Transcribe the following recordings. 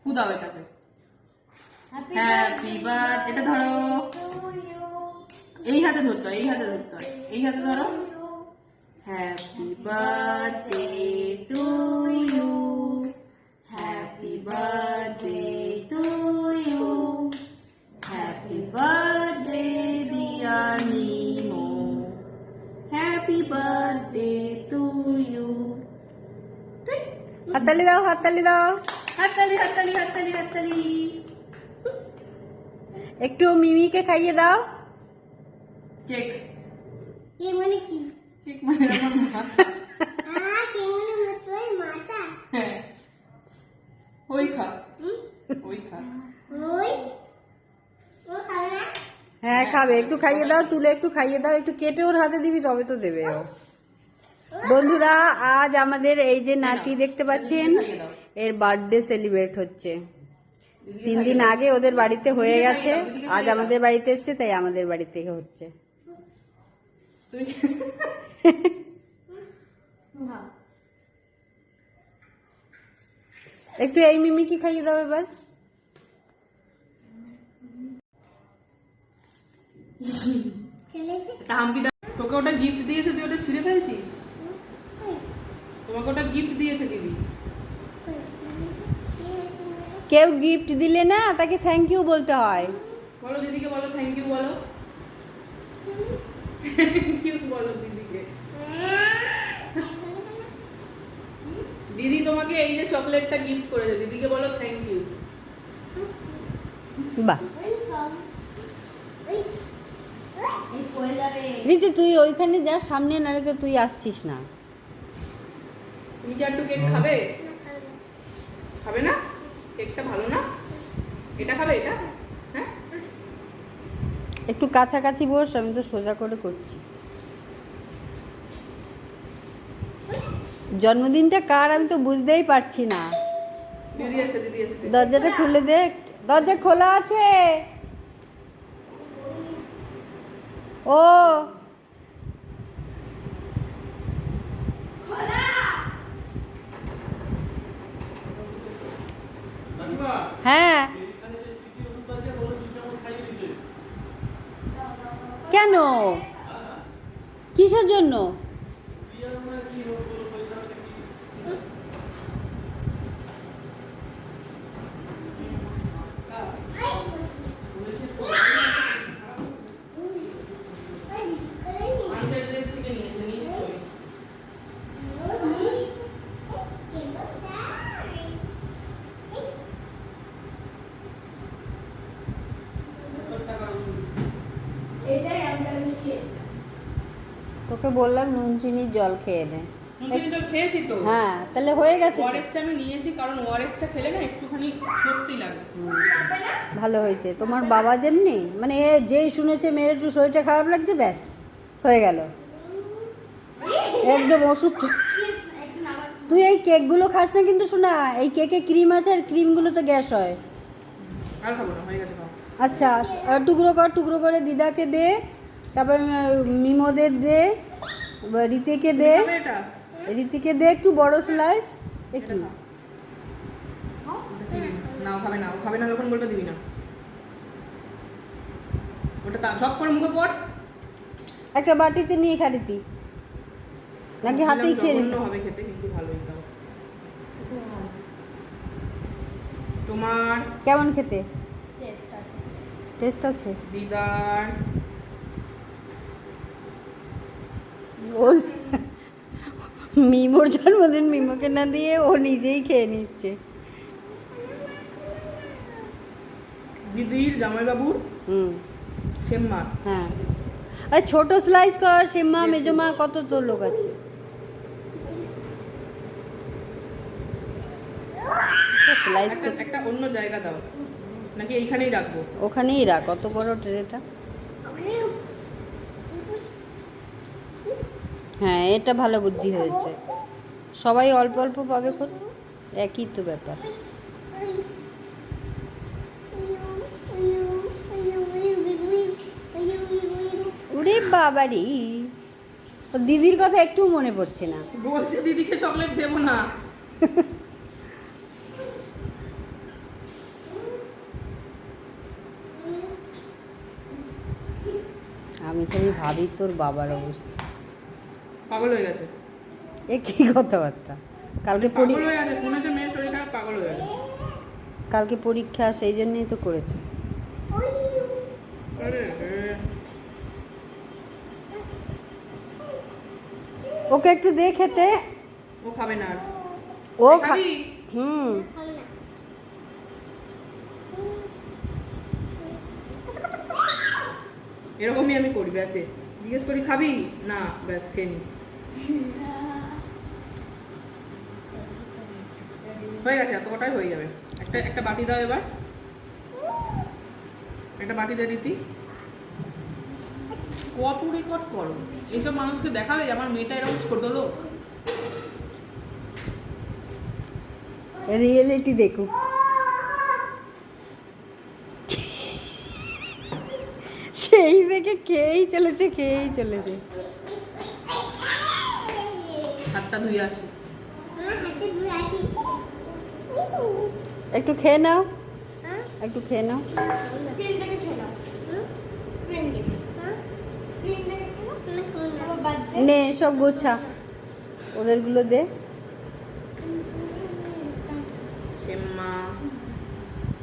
ফু দাও এটাকে। হ্যাপি বার্থ এটা ধরো। এই হাতে ধরতে হয় এই হাতে ধরতে হয়। এই হাতে ধরো। হ্যাপি বার্থডে হাততালি দাও হাততালি দাও। হাততালি হাততালি হাততালি হাততালি। একটু মিমিকে খাইয়ে দাও। কেক। কে মানে কি? কেক মানে আমার মা। আ কে মতোই মাতা ওই খা। ওই খা। ওই? ও খাবে না? হ্যাঁ খাবে। একটু খাইয়ে দাও তুলে একটু খাইয়ে দাও। একটু কেটে ওর হাতে দিবি তবে তো দেবে ও। বন্ধুরা, আজ আমাদের এই যে নাতি দেখতে পাচ্ছেন, এর বার্থডে সেলিব্রেট হচ্ছে। তিন দিন আগে ওদের বাড়িতে হয়ে গেছে, আজ আমাদের বাড়িতে এসছে, তাই আমাদের বাড়ি থেকে হচ্ছে। একটু এই মিমি কি খাইয়ে দাও এবার। তোকে ওটা গিফট দিয়েছে তুই ওটা ছিঁড়ে ফেলছিস? তোমাকে ওটা গিফট দিয়েছে দিদি। কেউ গিফট দিলে না তাকে থ্যাংক ইউ বলতে হয়। বলো দিদিকে বলো থ্যাংক ইউ বলো। ইউ বলো দিদিকে। দিদি তোমাকে এই যে চকলেটটা গিফট করেছে দিদিকে বলো থ্যাংক ইউ বাহ। রীতি তুই ওইখানে যা সামনে নালে তো তুই আসছিস না। তুমি কি একটু কেক খাবে? খাবে। না? কেকটা ভালো না? এটা খাবে এটা? হ্যাঁ? একটু কাছাকাছি বস আমি তো সোজা করে করছি। জন্মদিনটা কার আমি তো বুঝতেই পারছি না। দিদি এসে দিদি এসে দরজাটা খুলে দে। দরজা খোলা আছে। ও হ্যাঁ কেন? কিসের জন্য? তোকে বললাম নুন চিনির জল খেয়ে নে। খেয়েছি তো? হ্যাঁ তাহলে হয়ে গেছে ওয়ারেসটা আমি নিয়েছি কারণ ওয়ারেসটা খেলে না একটুখানি স্বস্তি লাগে। ভালো হয়েছে। তোমার বাবা যেমনি মানে এ যেই শুনেছে মেয়ের একটু শরীরটা খারাপ লাগছে ব্যাস হয়ে গেল। একদম ওষুধ তুই এই কেকগুলো খাস না কিন্তু শোনা এই কেকে ক্রিম আছে আর ক্রিমগুলো তো গ্যাস হয়। আচ্ছা টুকরো কর টুকরো করে দিদাকে দে তারপর মিমোদের দে রীতিকে দে। রীতিকে দে একটু বড় স্লাইস এ কি? না খাবে না ও খাবে না যখন বলবে দিবি না। ওটা ঝপ করে মুখে পড়। একটা বাটিতে নিয়ে খারিতি নাকি হাতেই খেয়ে নিতি হবে খেতে কিন্তু ভালোই তাও তোমার কেমন খেতে? টেস্ট আছে? দিদার ওর মিমোর জন্মদিন মিমোকে না দিয়ে ও নিজেই খেয়ে নিচ্ছে। দিদির জামাইবাবুর হুম। সেম্মার হ্যাঁ। আরে ছোট স্লাইস কর সেমা মেজমা কত তো লোক আছে? স্লাইস একটা অন্য জায়গা দাও। নাকি এইখানেই রাখব? ওখানেই রাখ অত বড় ট্রেটা। হ্যাঁ এটা ভালো বুদ্ধি হয়েছে। সবাই অল্প অল্প পাবে খুব। একই তো ব্যাপার। উরে বাবারি দিদির কথা একটু মনে পড়ছে না। বলছে দিদিকে চকলেট দেবো না। আমি খালি ভাবি তোর বাবার অবস্থা। পাগল হয়ে গেছে। এ কি কথাবার্তা? কালকে পাগল হয়ে গেছে শুনেছে? মেয়ের শরীর খারাপ পাগল হয়ে গেছে। কালকে পরীক্ষা সেই জন্যই তো করেছে। ওকে একটু দে। খেতে ও খাবে না ও খাবি? হুম। এরকমই আমি করি ব্যাচে জিজ্ঞেস করি খাবি? না ব্যাস খেয়ে হয়ে গেছে এত কটাই হয়ে যাবে। একটা একটা বাটি দাও এবার। একটা বাটি দিয়ে দিতি কত রেকর্ড করো। এইসব মানুষকে দেখাবে আমার মেয়েটা এরকম ছোট লোক। রিয়েলিটি দেখুক সেই দেখে খেয়েই চলেছে খেয়েই চলেছে। হাতটা ধুয়ে আসি। একটু খেয়ে নাও। হ্যাঁ? একটু খেয়ে নাও। হ্যাঁ? নে সব গোছা। ওদেরগুলো দে। শ্যাম্মা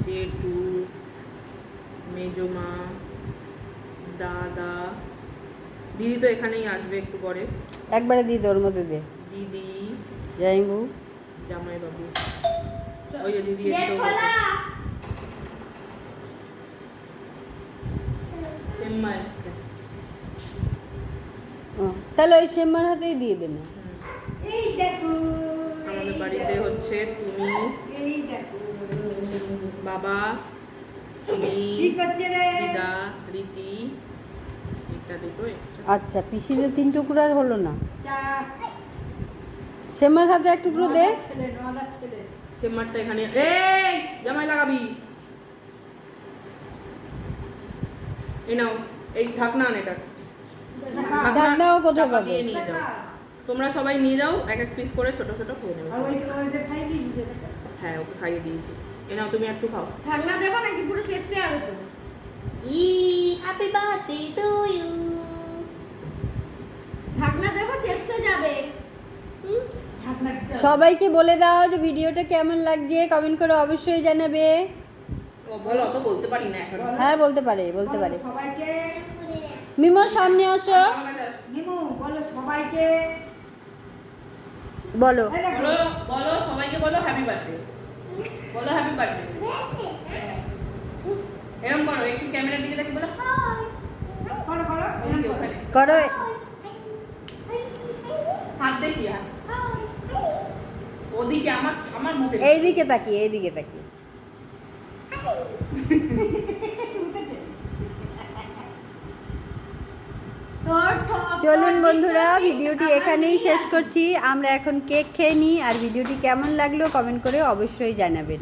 জেঠু মেজমা দাদা। দিদি তো এখানেই আসবে একটু পরে। একবারে দিদি ওর মধ্যে দে। দিদি জাইবু জামাই বাবু ওই যে দিদি তাহলে ওই সেম্মার হাতেই দিয়ে দে না হুম। এই দেখো আমাদের বাড়িতে হচ্ছে তুমি বাবা তুমি কি করছে রে? দিদা রীতি এটা দুটো আচ্ছা পিসিদের তিন টুকরার হলো না? চা সেম্মার হাতে এক টুকরো দে। চেম্বারটা এখানে। এই জামাই লাগাবি। এই নাও এই ঢাকনা আন এটা ঢাকনাও কোথায় পাবে? নিয়ে যাও। তোমরা সবাই নিয়ে যাও এক এক পিস করে ছোট ছোট খেয়ে নেবে। হ্যাঁ ওকে খাইয়ে দিয়েছি। এ নাও তুমি একটু খাও। ঠান্ডা দেবো নাকি? পুরো তো। ই হ্যাপি বার্থডে টু ইউ ঢাকনা দেবো চেপসে যাবে ঢাকনা দিতে হবে। সবাইকে বলে দাও যে ভিডিওটা কেমন লাগছে কমেন্ট করে অবশ্যই জানাবে। হ্যাঁ বলতে পারে বলতে পারে। সবাইকে। মিমো সামনে আসো। বলো সবাইকে। বলো। এই দেখো। বলো বলো সবাইকে বলো হ্যাপি বার্থডে বলো হ্যাপি বার্থডে এরকম করো একটু ক্যামেরার দিকে দেখে বলো করো করো করো হাত দেখি হাত ওদিকে আমার আমার মুখে এইদিকে তাকিয়ে এইদিকে তাকিয়ে। চলুন বন্ধুরা, ভিডিওটি এখানেই শেষ করছি। আমরা এখন কেক খেয়ে নিই, আর ভিডিওটি কেমন লাগল কমেন্ট করে অবশ্যই জানাবেন।